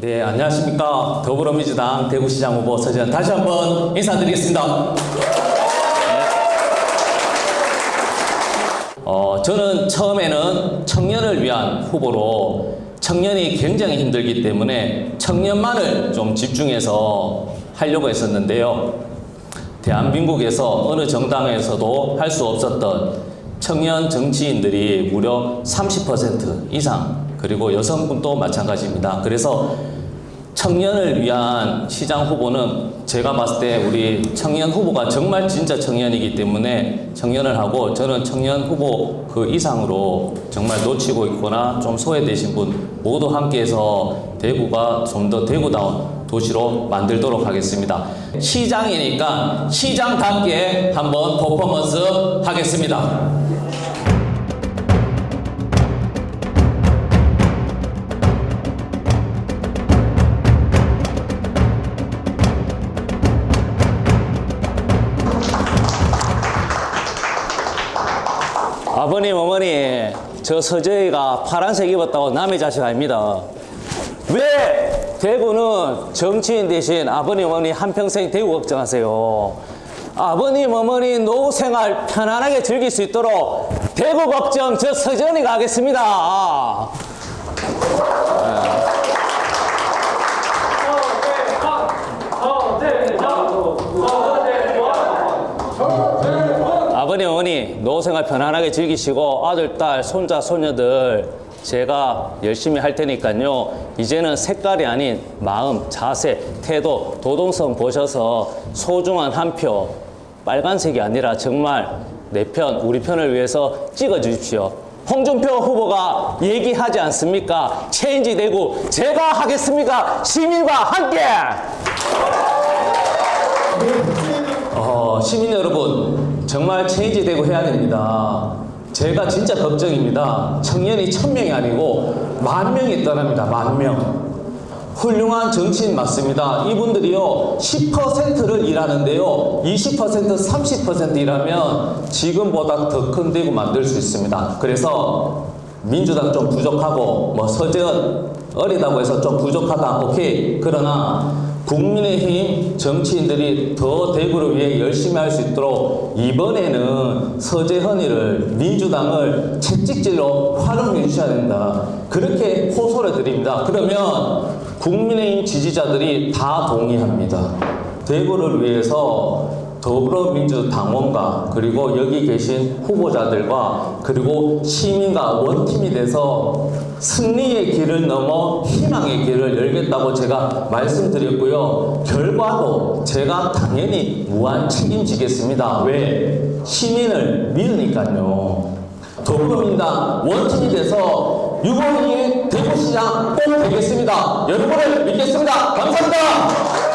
네, 안녕하십니까. 더불어민주당 대구시장 후보 서지현 다시 한번 인사드리겠습니다. 어, 저는 처음에는 청년을 위한 후보로 청년이 굉장히 힘들기 때문에 청년만을 좀 집중해서 하려고 했었는데요. 대한민국에서 어느 정당에서도 할 수 없었던 청년 정치인들이 무려 30% 이상 그리고 여성분도 마찬가지입니다. 그래서 청년을 위한 시장 후보는 제가 봤을 때 우리 청년 후보가 정말 진짜 청년이기 때문에 청년을 하고 저는 청년 후보 그 이상으로 정말 놓치고 있거나 좀 소외되신 분 모두 함께해서 대구가 좀 더 대구다운 도시로 만들도록 하겠습니다. 시장이니까 시장답게 한번 퍼포먼스 하겠습니다. 아버님, 어머니, 저 서재희가 파란색 입었다고 남의 자식 아닙니다. 왜 대구는 정치인 대신 아버님, 어머니 한평생 대구 걱정하세요? 아버님, 어머니 노후 생활 편안하게 즐길 수 있도록 대구 걱정 저 서재현이가 하겠습니다. 아버님, 어머니, 노후생활 편안하게 즐기시고 아들, 딸, 손자, 손녀들 제가 열심히 할 테니까요. 이제는 색깔이 아닌 마음, 자세, 태도, 도동성 보셔서 소중한 한 표, 빨간색이 아니라 정말 내 편, 우리 편을 위해서 찍어 주십시오. 홍준표 후보가 얘기하지 않습니까? 체인지 되고 제가 하겠습니다. 시민과 함께! 어, 시민 여러분, 정말 체인지 되고 해야 됩니다. 제가 진짜 걱정입니다. 청년이 천 명이 아니고 만 명이 떠납니다. 만 명. 훌륭한 정치인 맞습니다. 이분들이요, 10%를 일하는데요, 20%, 30% 일하면 지금보다 더 큰 대구 만들 수 있습니다. 그래서 민주당 좀 부족하고, 뭐 서재원 어리다고 해서 좀 부족하다, 오케이. 그러나 국민의힘 정치인들이 더 대구를 위해 열심히 할 수 있도록 이번에는 서재헌이를 민주당을 채찍질로 활용해 주셔야 된다. 그렇게 호소를 드립니다. 그러면 국민의힘 지지자들이 다 동의합니다. 대구를 위해서 더불어민주당원과 그리고 여기 계신 후보자들과 그리고 시민과 원팀이 돼서 승리의 길을 넘어 희망의 길을 열겠다고 제가 말씀드렸고요. 결과도 제가 당연히 무한 책임지겠습니다. 왜? 시민을 믿으니까요. 더불어민주당 원팀이 돼서 6월 2일 대구시장 꼭 되겠습니다. 여러분을 믿겠습니다. 감사합니다.